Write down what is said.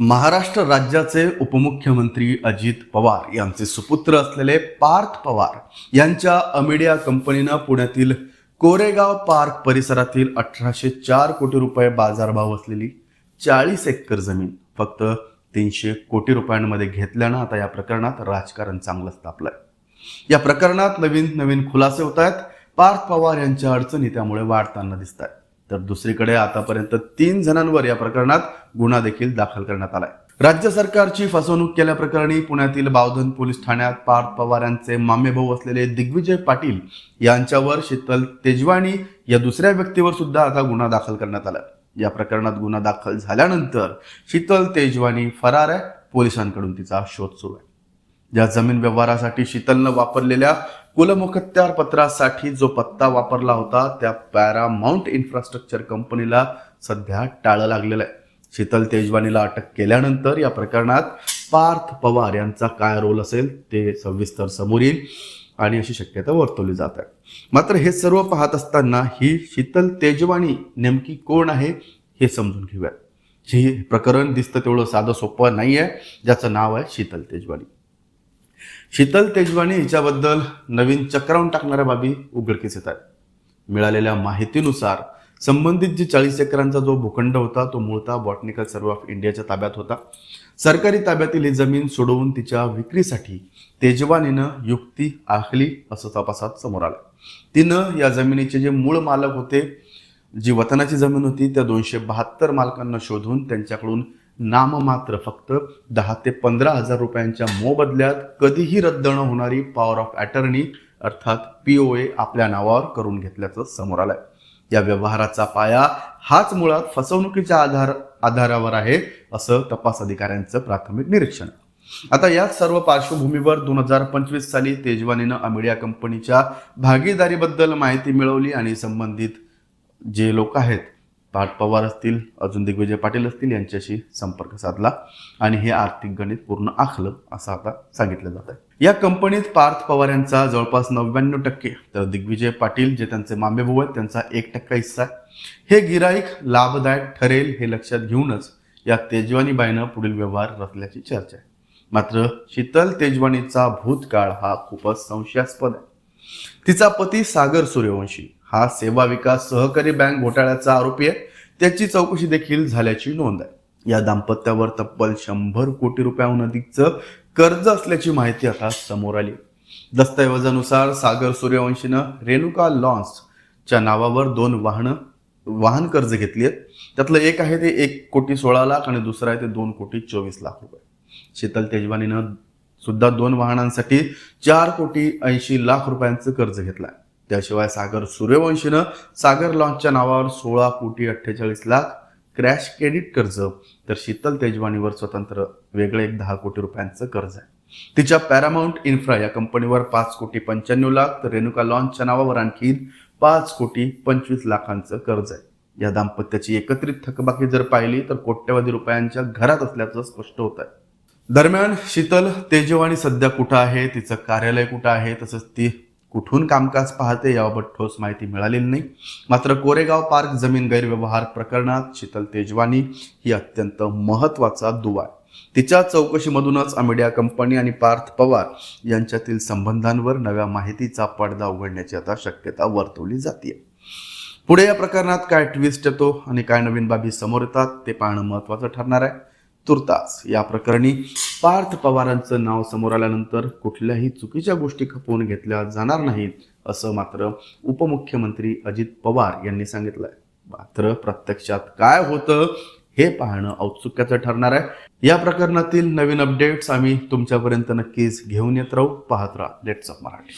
महाराष्ट्र राज्याचे उपमुख्यमंत्री अजित पवार यांचे सुपुत्र असलेले पार्थ पवार यांच्या अमिडिया कंपनीनं पुण्यातील कोरेगाव पार्क परिसरातील अठराशे चार कोटी रुपये बाजारभाव असलेली चाळीस एकर जमीन फक्त तीनशे कोटी रुपयांमध्ये घेतल्यानं आता या प्रकरणात राजकारण चांगलंच तापलंय या प्रकरणात नवीन नवीन खुलासे होत आहेत. पार्थ पवार यांच्या अडचणी त्यामुळे वाढताना दिसत आहेत तर दुसरीकडे आतापर्यंत तीन जणांवर या प्रकरणात गुन्हा देखील दाखल करण्यात आलाय. राज्य सरकारची फसवणूक केल्याप्रकरणी पुण्यातील बावधन पोलीस ठाण्यात पार्थ पवार यांचे मामेभाऊ असलेले दिग्विजय पाटील यांच्यावर शीतल तेजवानी या दुसऱ्या व्यक्तीवर सुद्धा आता गुन्हा दाखल करण्यात आला या प्रकरणात गुन्हा दाखल झाल्यानंतर शीतल तेजवानी फरार आहे. पोलिसांकडून तिचा शोध सुरू आहे. या जमीन व्यवहारासाठी शीतलनं वापरलेल्या कुलमुखत्यार पत्रासाठी जो पत्ता वापरला होता त्या पॅरामाउंट इन्फ्रास्ट्रक्चर कंपनीला सध्या टाळं लागलेलं आहे. शीतल तेजवानीला अटक केल्यानंतर या प्रकरणात पार्थ पवार यांचा काय रोल असेल ते सविस्तर समोर येईल आणि अशी शक्यता वर्तवली जात आहे. मात्र हे सर्व पाहत असताना ही शीतल तेजवानी नेमकी कोण आहे हे समजून घेऊया हे प्रकरण दिसतं तेवढं साधं सोपं नाही आहे ज्याचं नाव आहे शीतल तेजवानी. शीतल तेजवानी हिच्याबद्दल नवीन चक्रावून टाकणाऱ्या बाबी उघडकीस येत आहेत. मिळालेल्या माहितीनुसार संबंधित जी चाळीस एकरांचा जो भूखंड होता तो मूळतः बॉटनिकल सर्व्ह ऑफ इंडियाच्या ताब्यात होता. सरकारी ताब्यातील ही जमीन सोडवून तिच्या विक्रीसाठी तेजवानीनं युक्ती आखली असं तपासात समोर आलं तिनं या जमिनीचे जे मूळ मालक होते जी वतनाची जमीन होती त्या दोनशे बहात्तर मालकांना शोधून त्यांच्याकडून नाममात्र फक्त दहा ते पंधरा हजार रुपयांच्या मोबदल्यात कधीही रद्द न होणारी पॉवर ऑफ अटर्नी अर्थात पी ओ ए आपल्या नावावर करून घेतल्याचं समोर आलंय. या व्यवहाराचा पाया हाच मुळात फसवणुकीच्या आधार आधारावर आहे असं तपास अधिकाऱ्यांचं प्राथमिक निरीक्षण. आता याच सर्व पार्श्वभूमीवर दोन हजार पंचवीस साली तेजवानीनं अमिडिया कंपनीच्या भागीदारीबद्दल माहिती मिळवली आणि संबंधित जे लोक आहेत पाठ पवार असतील अजून दिग्विजय पाटील असतील यांच्याशी संपर्क साधला. आणि हे आर्थिक गणित पूर्ण आखलं असं आता सांगितलं जात आहे या कंपनीत पार्थ पवार यांचा जवळपास नव्याण्णव टक्के. तर दिग्विजय पाटील जे त्यांचे मामेभाऊ आहेत त्यांचा एक टक्का हिस्सा आहे. हे गिराईक लाभदायक ठरेल हे लक्षात घेऊनच या तेजवानीबाईनं पुढील व्यवहार रचल्याची चर्चा आहे. मात्र शीतल तेजवानीचा भूतकाळ हा खूपच संशयास्पद आहे. तिचा पती सागर सूर्यवंशी. हा सेवा विकास सहकारी बँक घोटाळ्याचा आरोपी आहे. त्याची चौकशी देखील झाल्याची नोंद आहे. या दाम्पत्यावर तब्बल शंभर कोटी रुपयाहून अधिकचं कर्ज असल्याची माहिती आता समोर आली. दस्तऐवजानुसार सागर सूर्यवंशीनं रेणुका लॉन्सच्या नावावर दोन वाहनं वाहन कर्ज घेतली आहेत. त्यातलं एक आहे ते एक कोटी सोळा लाख आणि दुसरं आहे ते दोन कोटी चोवीस लाख रुपये. शीतल तेजवानीनं सुद्धा दोन वाहनांसाठी चार कोटी ऐंशी लाख रुपयांचं कर्ज घेतलं आहे त्याशिवाय सागर सूर्यवंशीनं सागर लॉन्चच्या नावावर सोळा कोटी अठ्ठेचाळीस लाख क्रॅश क्रेडिट कर्ज तर शीतल तेजवानीवर स्वतंत्र वेगळं एक दहा कोटी रुपयांचं कर्ज आहे. तिच्या पॅरामाउंट इन्फ्रा या कंपनीवर पाच कोटी पंच्याण्णव लाख तर रेणुका लॉन्चच्या नावावर आणखी पाच कोटी पंचवीस लाखांचं कर्ज आहे. या दाम्पत्याची एकत्रित थकबाकी जर पाहिली तर कोट्यवधी रुपयांच्या घरात असल्याचं स्पष्ट होत आहे. दरम्यान शीतल तेजवानी सध्या कुठं आहे? तिचं कार्यालय कुठं आहे? तसंच ती कुठून कामकाज पाहते याबाबत ठोस माहिती मिळालेली नाही. मात्र कोरेगाव पार्क जमीन गैरव्यवहार प्रकरणात शीतल तेजवानी ही अत्यंत महत्त्वाचा दुवा आहे. तिच्या चौकशीमधूनच अमिडिया कंपनी आणि पार्थ पवार यांच्यातील संबंधांवर नव्या माहितीचा पडदा उघडण्याची आता शक्यता वर्तवली जाते पुढे या प्रकरणात काय ट्विस्ट येतो आणि काय नवीन बाबी समोर येतात ते पाहणं महत्त्वाचं ठरणार आहे. तुर्तास या प्रकरणी पार्थ पवारांचं नाव समोर आल्यानंतर कुठल्याही चुकीच्या गोष्टी खपवून घेतल्या जाणार नाहीत असं मात्र उपमुख्यमंत्री अजित पवार यांनी सांगितलंय. मात्र प्रत्यक्षात काय होतं हे पाहणं औत्सुक्याचं ठरणार आहे. या प्रकरणातील नवीन अपडेट्स आम्ही तुमच्यापर्यंत नक्कीच घेऊन येत राहू. पाहत राहा. Let's of Marathi